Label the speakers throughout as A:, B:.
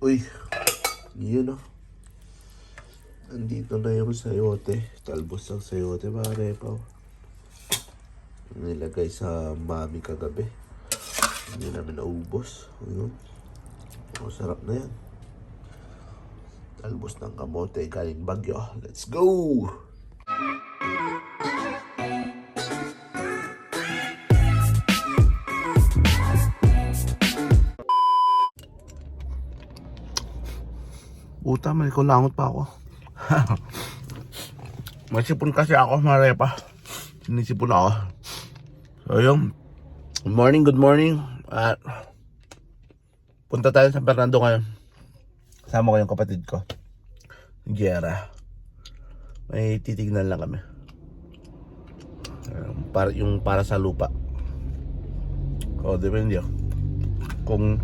A: Uy, yun oh. Nandito na yung sayote. Talbos ng sayote, pare pa. Nilagay sa mami kagabi. Hindi namin naubos. Ayun. Oh, sarap na yan. Talbos ng kamote galing Bagyo. Let's go! Puta, may kulangot pa ako. may sipon kasi ako, marepa. Sinisipon ako. So yun. Good morning, good morning. At punta tayo sa Fernando ngayon. Kasama ko yung kapatid ko. Giera. May titignan lang kami. Um, para, yung para sa lupa. O, depende yun. Kung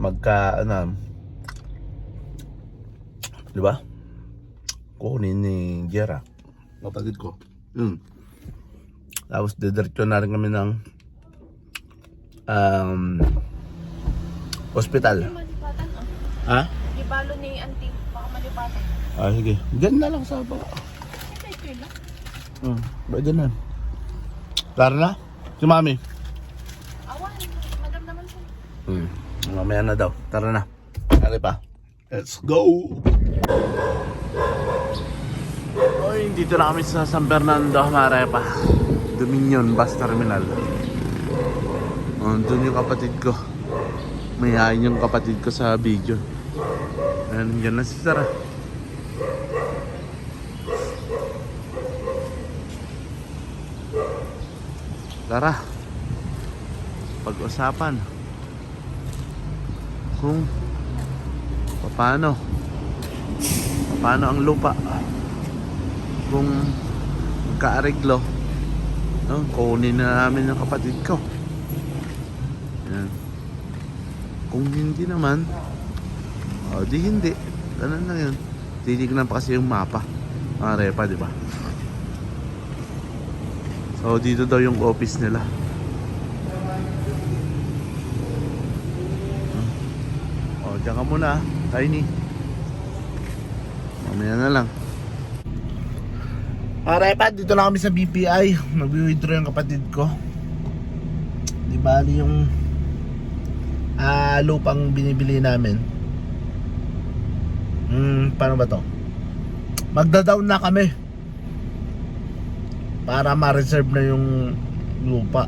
A: magka, ano, Di ba? Kukunin ni Jera. Kapatid ko. Yun. Tapos didiretso na rin kami ng um, hospital.
B: Malipatan oh.
A: Ha?
B: Di balo ni auntie. Baka malipatan.
A: Ah, sige. Diyan na lang sa baba.
B: Ay, pila.
A: Hmm. Ba dyan na. Si mami.
B: Awan. Madam naman po.
A: Hmm. Mamaya na daw. Tara na. Tara pa. Let's go! Oy, dito na kami sa San Fernando, Marepa. Dominion Bus Terminal. Oh, doon yung kapatid ko. Mayayain yung kapatid ko sa video. Ayan, dyan na si Sarah. Tara. Pag-usapan. Kung paano? Paano ang lupa? Kung kaareglo no, kunin na namin ng kapatid ko. Yan kung hindi naman o di hindi. Ganun lang yun. Titignan pa kasi yung mapa. Mga repa di ba? So dito daw yung office nila. O diyan ka muna tiny mamaya na lang. Mga repa dito na kami sa BPI nag-withdraw yung kapatid ko. Di bali yung ah lupang binibili namin. Hmm paano ba to? Magda-down na kami. Para ma-reserve na yung lupa.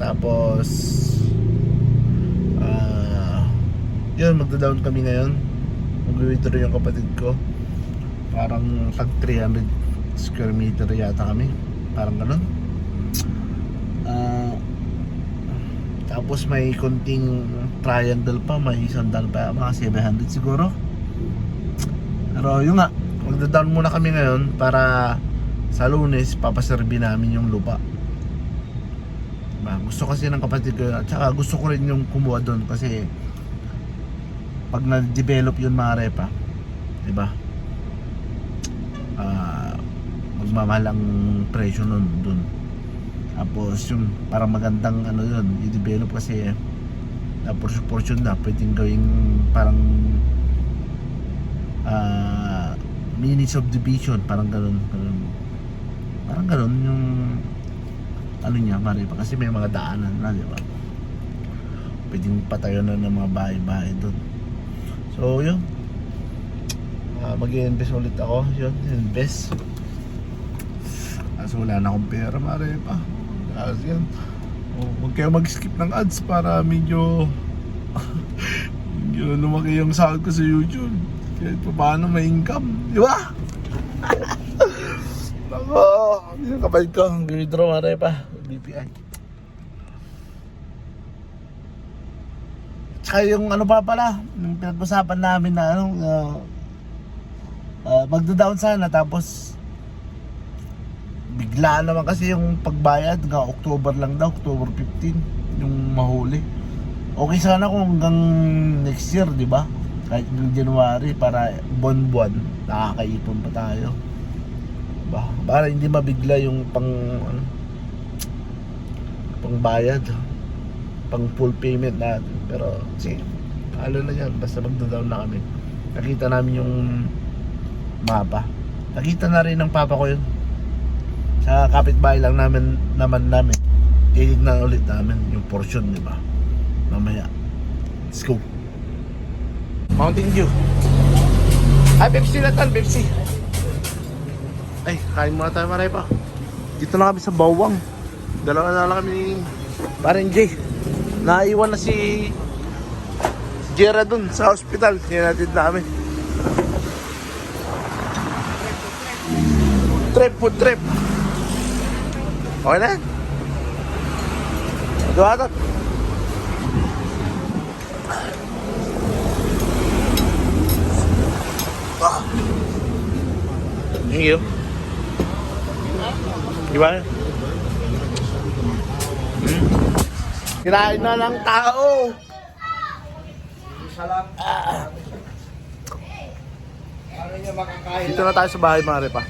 A: Tapos ah yun magda-down kami ngayon. Mag-withdraw yung kapatid ko. Parang tag 300 square meter yata kami. Parang ganun. Ah, tapos may konting triangle pa may sandal pa mga 700 siguro. Pero yun nga magda-down muna kami ngayon para sa lunes papaserbi namin yung lupa. Diba? gusto kasi ng kapatid ko at saka gusto ko rin yung kumuha doon kasi pag na-develop yun mga repa diba? Ah magmamahal ang presyo nun dun. Tapos yung parang magandang ano yun i-develop kasi na portion portion na pwedeng gawing parang ah mini subdivision parang ganun, ganun. Parang ganun yung ano niya mari pa kasi may mga daanan na di ba pwedeng patayo na ng mga bahay-bahay doon so yun. Uh, mag-invest ulit ako. Yun invest. Kaso wala na akong pera mare pa. Kasi yan oh, huwag kayo mag-skip ng ads para medyo medyo lumaki yung sahod ko sa YouTube. Kahit pa paano may income. Di ba? Nako, yung kapatid ko, ang withdraw mare pa, BPI. Tsaka yung ano pa pala, yung pinag-usapan namin na ano, uh, uh, magda-down sana tapos bigla naman kasi yung pagbayad nga October lang daw, October 15 yung mahuli. Okay sana kung hanggang next year, di ba? Kahit hanggang January para buwan-buwan nakakaipon pa tayo. Diba? Para hindi mabigla yung pang ano, pangbayad. Pang full payment natin. Pero, sige, ano na yan, basta magda-down na kami. Nakita namin yung mapa. Nakita na rin ng papa ko yun. Sa kapitbahay lang namin, naman namin. Titignan ulit namin yung portion, di ba? Mamaya. Let's go. Mountain View. Ay, Pepsi na tan, Pepsi. Ay, kain muna tayo maray pa. Dito na kami sa Bawang. Dalawa na lang kami ni Parang Jay. Naiwan na si Jera dun sa hospital. Hinatid namin. Trip, food trip. Okay na yan. Duhatot. Ah. Thank you. Gimana? Hmm? Kinain na ng tao. Ah. Dito na tayo sa bahay mga repa.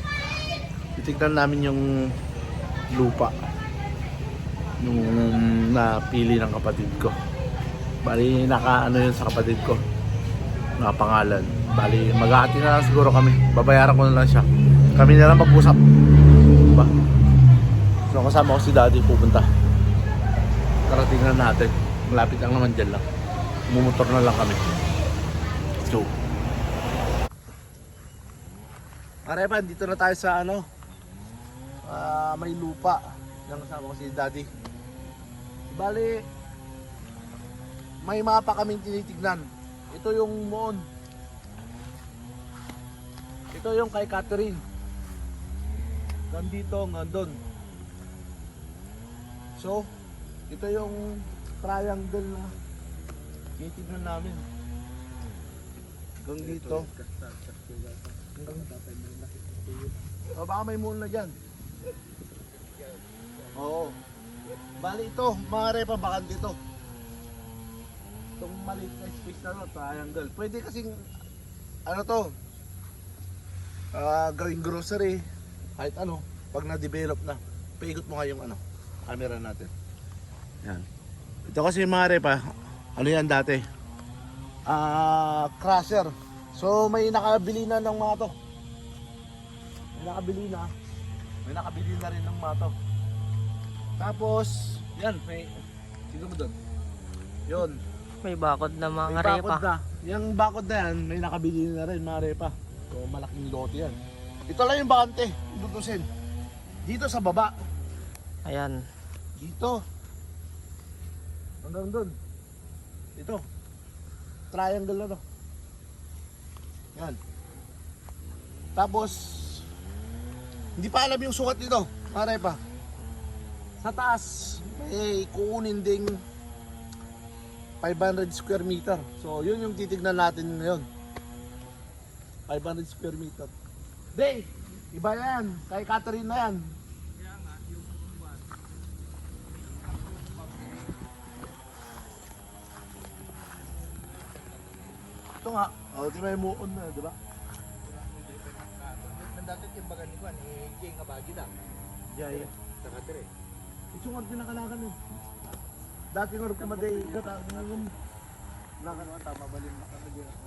A: Titignan namin yung lupa. Yung napili ng kapatid ko. Bali, naka ano yun sa kapatid ko. Nakapangalan. Bali, maghahati na lang siguro kami. Babayaran ko na lang siya. Kami na lang mag-usap. Diba? So kasama ko si daddy pupunta. Karating na natin. Malapit lang naman dyan lang. Mumotor na lang kami. Let's go. Arepan, dito na tayo sa ano. ah, may lupa. Yung kasama ko si daddy. Bali, may mapa kaming tinitignan. Ito yung moon. Ito yung kay Catherine. Nandito, nandun. So, ito yung triangle na tinitignan namin. Hanggang dito. O baka may moon na dyan. Oo. Bali ito, mga repa bakant dito. Itong maliit na space na to, triangle. Pwede kasing, ano to, ah gawing grocery, kahit ano, pag na-develop na. Paikot mo nga yung ano, camera natin. Yan. Ito kasi mga repa, ano yan dati? Ah, crusher. So may nakabili na ng mga to. May nakabili na. May nakabili na rin ng mga to. Tapos, yan, may, sino mo doon? Yun,
C: May bakod na mga
A: may
C: repa.
A: bakod na. Yung bakod na yan, may nakabili na rin mga repa. So malaking lote yan. Ito lang yung bakante, lutusin. Dito sa baba,
C: Ayan.
A: dito. Hanggang doon. Ito. Triangle na to. Yan. Tapos, hindi pa alam yung sukat nito. Pare pa. Sa taas, may kukunin ding 500 square meter. So, yun yung titignan natin ngayon. 500 square meter. Day, iba yan. Kay Catherine na yan. Ito nga. O, di ba yung muon na, di ba?
D: Dati yung bagan ni Juan, eh, Jay nga bagi na.
A: Yeah, yeah.
D: Sa katire.
A: Ito nga pinakalakan eh. Dati nga rin kamaday. Gata, ngayon. Lakan
D: Ano, tama ba rin?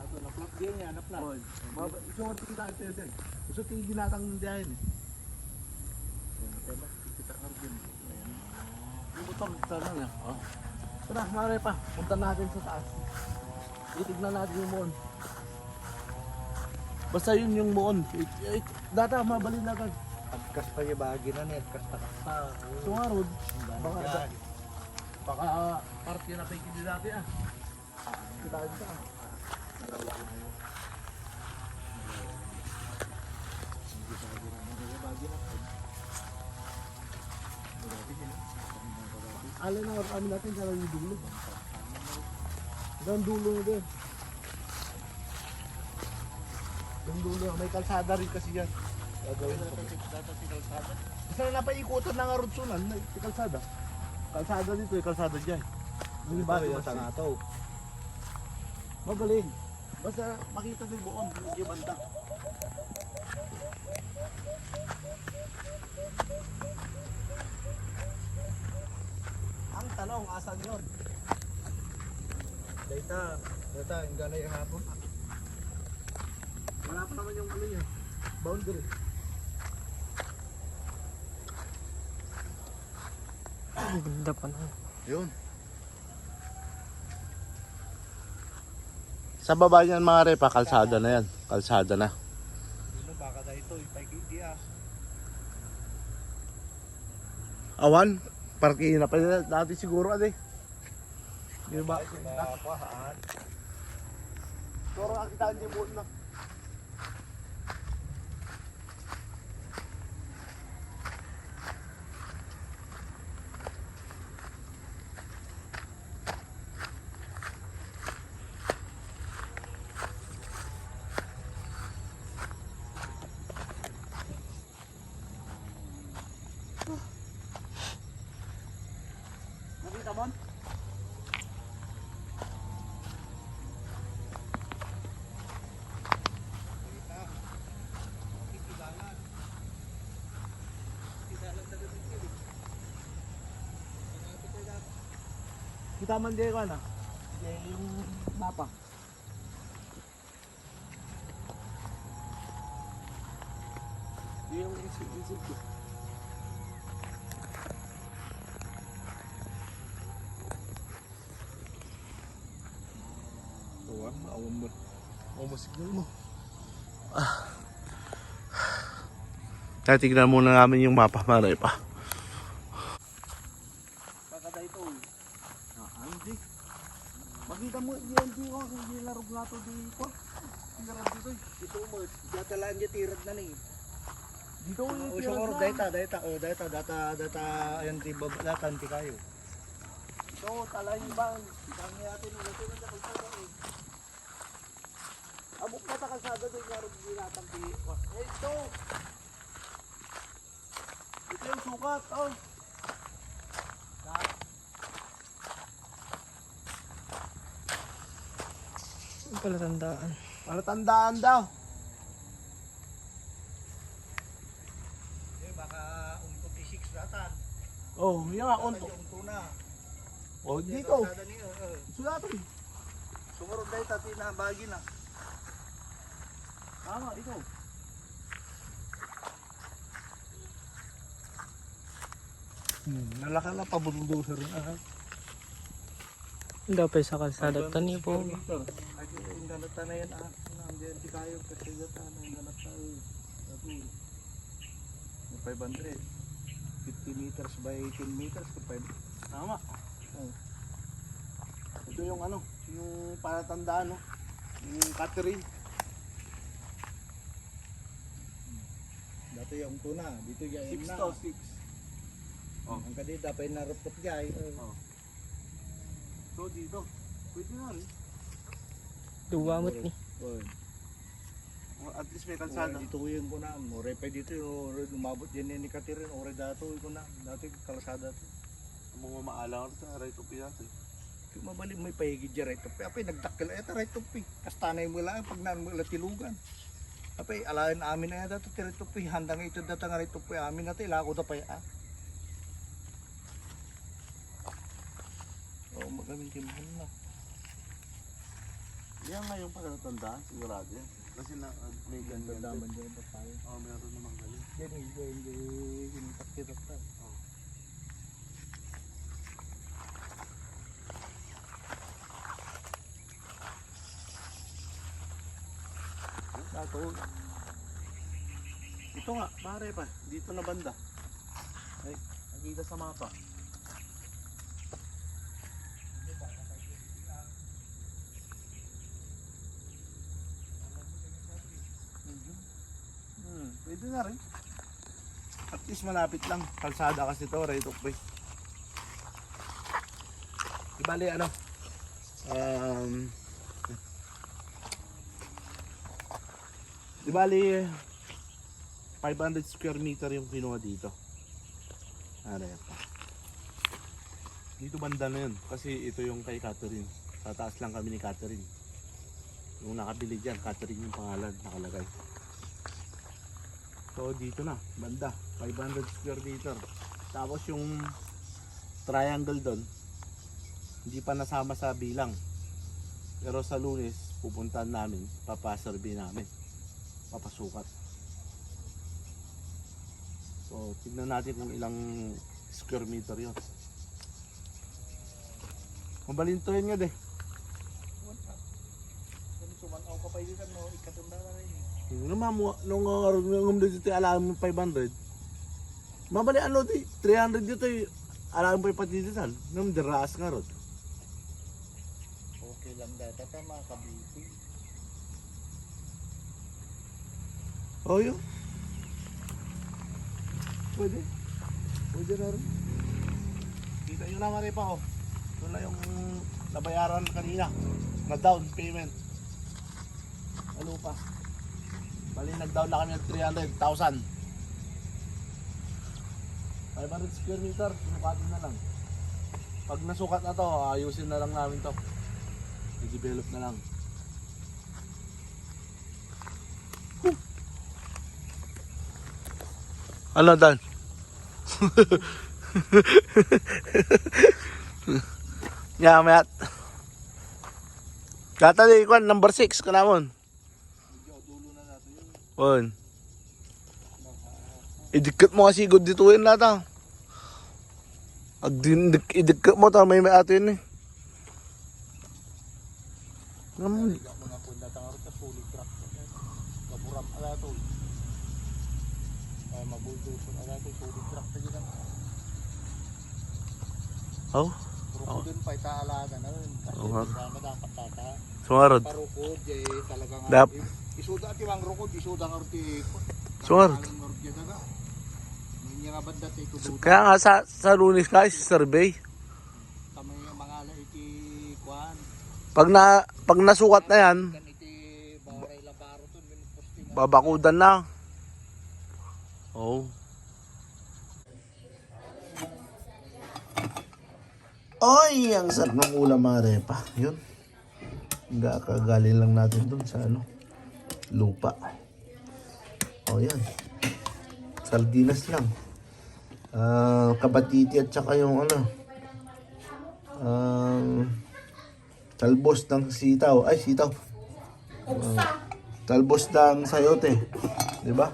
D: Ato na plot game niya, na plot.
A: Oy, mab- ito nga kita ito din. Gusto tingin ginatang diyan eh.
D: Kita ka rin.
A: Yung motor, tara na. Oh. Tara, mare pa. Punta natin sa taas. Itignan natin yung muon. Basta yun yung muon. Eh, eh, Data, mabalin na agad.
D: Agkas pa yung bagi na niya, agkas na kasta.
A: So nga, Rod. Baka,
D: Yan.
A: baka uh, party na pay kindi dati ah. Kitain ka ah. Alin na kami natin sa yung dulo. Ang dulo na din. Yung dulo, may kalsada rin kasi yan. Gagawin ko.
D: Data si Kalsada.
A: Isa na napaikutan ng arutsunan, may kalsada. Kalsada dito, eh, kalsada dyan. Yung iba,
D: yung
A: yung
D: tangato.
A: Magaling. Basta makita din buon, hindi banda. Ang tanong, asan yun?
D: Data. Data, yung gana yung hapon. Wala pa naman yung ano niya. Boundary.
C: Ang ganda pa na.
A: Yun. Sa baba niyan mga repa, kalsada na yan. Kalsada na.
D: Ano, baka na ito. Ipay-kiti ah.
A: Awan, parking na pa dati siguro ade. Di ba?
D: Nakapahaan.
A: Siguro nakita niyo po na. Nakita mo? Kita man di ko na. Yung mapa. Yung isip-isip ko. Awan, awan mo. Awan mo signal mo. Titignan muna namin yung mapa, maray pa.
D: Baka na ito. Ah, hindi. Makita mo, ko. Hindi laro plato di ko. Hindi laro dito. Dito mo. Datalaan niya tirad na ni. Dito mo yung tirad na. Data, data. Oh, data, data, data. Ayan, ba, data, hindi kayo. Talahin yung bang. Tangi natin, ito na kalsada eh. Abok na ta kalsada doon, laro di natang di. Eh, ito. Ito yung sukat, oh.
C: Palatandaan.
A: Palatandaan daw.
D: Eh, baka umto 6 datan.
A: Oh, yung nga,
D: umto na.
A: Oh, dito.
D: Eh.
A: Sulatan.
D: Sumarod dahil tati na bagi na. Tama, ikaw.
A: Hmm, nalaka na pabuldoser na.
C: Dapat sa kalsada tani po.
D: Yung 500. 50 meters by 18 meters. five-
A: Tama.
D: Oh.
A: Ito yung ano, yung palatandaan, no? Yung catering.
D: Dati yung tuna. Dito yung
A: 6
D: na.
A: to, 6.
D: Oh. Ang kadita pa yung narupot jay.
A: Oh. So, dito. Pwede na rin.
C: Duwamot ni.
D: Oh.
A: At least may
D: Kalsada. Dito yung ko na. Ore pa dito. Ore lumabot yan ni Katirin. Ore dato ko na. Dati kalsada to.
A: Ang mga maalang ito, right of natin.
D: Kung mabalik may pahigid dyan right of Apay nagdakkel. Eto right of Kastanay mo lang. Pag naan mo lang tilugan. Apay alayan amin na yan dato. Right of Handang ito data nga right of Amin na tayo. Ilako na pa yan. Oo, magamin timuhan na.
A: Yan nga yung palatandaan, sigurado yan. Kasi na, uh, may ganyan.
D: Dandaman dyan pa tayo.
A: Oh, meron namang galing.
D: Yan, hindi, hindi, hindi, takirap tayo.
A: Dato. Ito nga, pare pa. Dito na banda. Ay, nakita sa mapa. Hmm, pwede na rin. At least malapit lang. Kalsada kasi to, right of way. Di ano? Um, Di bali, 500 square meter yung kinuha dito. Ano yan? Dito banda na yun. Kasi ito yung kay Catherine. Sa taas lang kami ni Catherine. Yung nakabili dyan, Catherine yung pangalan nakalagay. So dito na, banda. 500 square meter. Tapos yung triangle doon, hindi pa nasama sa bilang. Pero sa lunes, pupuntahan namin, papasurvey namin. Papasukat. So, tignan natin kung ilang square meter yun. Mabalintoyin nga de.
D: Suman ako kapaylikan no, ikatunda na rin.
A: Yung naman mo, nung araw ng dito alam mo 500. Mabali ano di, 300 dito. Alam mo pa dito. Nung diraas nga rod.
D: Okay lang data tama kabiti.
A: Oh, yun. Pwede. Pwede na rin. Kita nyo naman rin pa oh. Doon na yung nabayaran kanina. Na down payment. Ano pa? Bali nag-down na kami ng 300,000. 500 square meter, sinukatin na lang. Pag nasukat na to, ayusin na lang namin to. I-develop na lang. Ano Dan? Ya, mayat. Kata di kwan number 6 kanamon. Won. Idikit mo kasi good dito yun lahat ah. Idikit mo ta may may ato yun eh. Nam
D: Liga mo na po data nga rin sa fully truck. Maburam ala to. Ay mabulduson ala to fully truck na gina.
A: Oh,
D: ko dun pa itaalaga na rin. Kasi na dapat tata.
A: sumarod.
D: Parukod, eh, talaga nga.
A: Dap.
D: Isuda at iwang rukod, isuda nga ti... Ti ti tududa.
A: Kaya nga sa sa lunes guys, survey.
D: Kami nga mga iti kwan.
A: Pag na pag nasukat na yan, babakudan na. Oh. Oy, ang sarap ng ulam mga repa. Yun. Gakagaling lang natin dun sa ano, lupa. Oh, yan. Sardinas lang. Ah, kabatiti at saka yung ano, um, talbos ng sitaw. Ay, sitaw. Ah, talbos ng sayote. Di ba?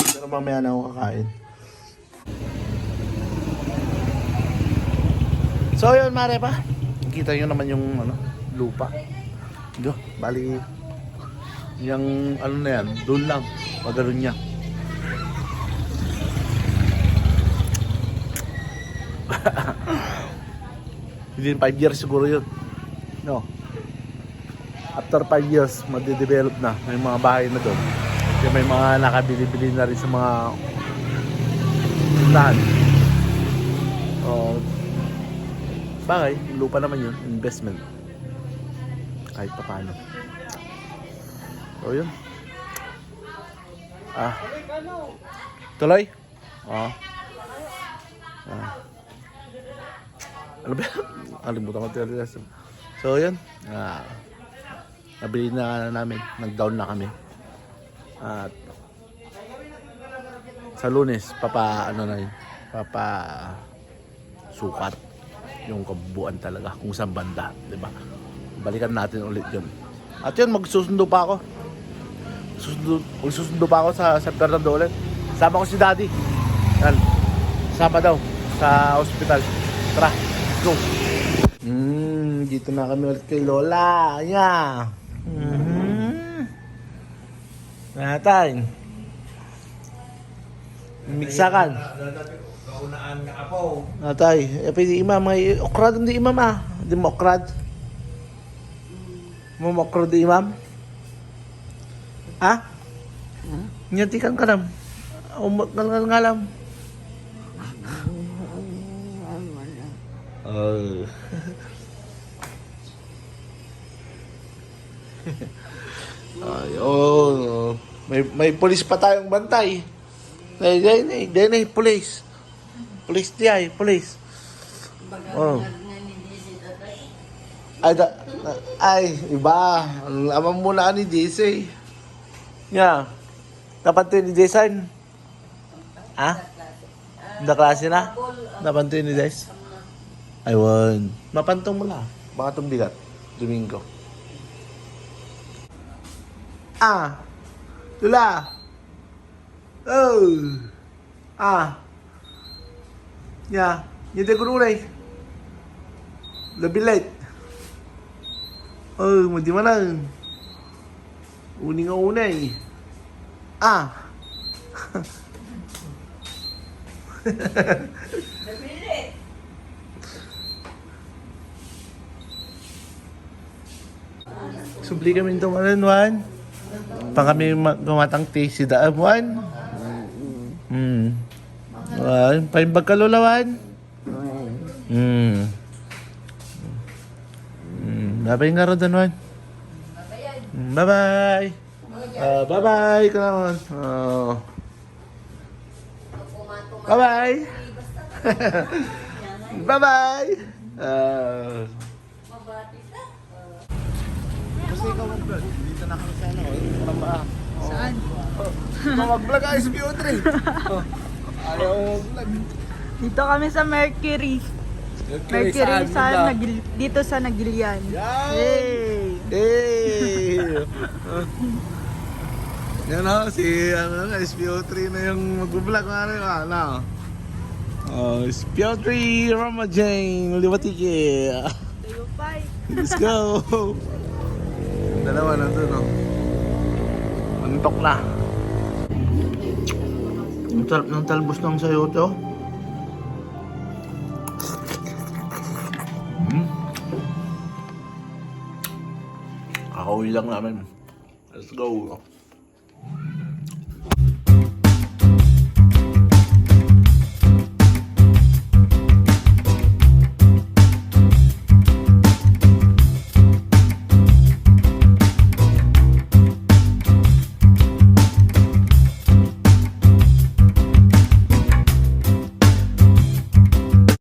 A: Pero mamaya na ako kakain. So yun mare pa. Kita nyo naman yung ano, lupa. Diyo, bali yung ano na yan, doon lang. Pagano'n niya. Within 5 years siguro yun. No. After 5 years, madidevelop na. May mga bahay na doon. Kasi may mga nakabili-bili na rin sa mga lahan. Oh, bagay, lupa naman yun, investment. Kahit pa paano. So yun. Ah. Tuloy? Oo. Ah. Ano ba? Kalimutan ko talaga. So yun. Ah. Nabili na namin. Nag-down na kami. At sa lunes, papa ano na yun, papa sukat yung kabuuan talaga kung saan banda, di ba? Balikan natin ulit yun. At yun, magsusundo pa ako. Susundo, magsusundo pa ako sa San Fernando ulit. Sama ko si Daddy. Yan. Sama daw sa ospital. Tara, go. Mm, dito na kami ulit kay Lola. Yeah. Mm-hmm. Natay. Miksakan.
D: Kaunaan nga ako.
A: Natay, eh, pwede imam, may okrad hindi imam ah. Hindi mo okrad. Mo mo okrad di imam? Ha? Nyatikan ka lang. Umot ngal ngal ngalam. Oh. Ayun. oh. May may pulis pa tayong bantay. Nay, nay, nay, nay, nay, pulis. Pulis di ay, pulis. Oh. Ay, da, na- ay, iba. Ang amang muna ni JC. Yeah. To ni Jason. Ha? Da klase na? Dapat to ni Jason. Ayun. Mapantong mo lang. Baka itong bigat. Domingo. Ah. Lula. Oh. Ah. Ya. Hindi ko nunay. Labilet. Oh, mo di man Uni nga unay. Ah. Subli kami itong Juan. Pang kami ma- gumatang taste si Daan, Juan. Hmm. Juan, paimbag ka, Lola, Juan. Hmm. Hmm. Babay nga rin. Hmm, Bye-bye. Ah, bye-bye ka naman. Oh. Bye-bye. Bye-bye. Ah. Kasi ikaw mag-vlog. Dito na kami sa ano. Ba? Saan? Oh. Mag-vlog ka, SBO3. Oh. Ayaw mag-vlog.
E: Dito kami sa Mercury. Mercury sa Nagil dito sa Nagilian.
A: Yan!
E: Yay!
A: Hey! Yan o, si ano, SPO3 na yung mag-vlog na rin. Ano? Oh, SPO3 Rama Jane Liwatiki. Let's go! Dalawa na doon, no? Antok na. Ang sarap ng talbos ng sayote, oh. Kakauwi lang namin. Let's go.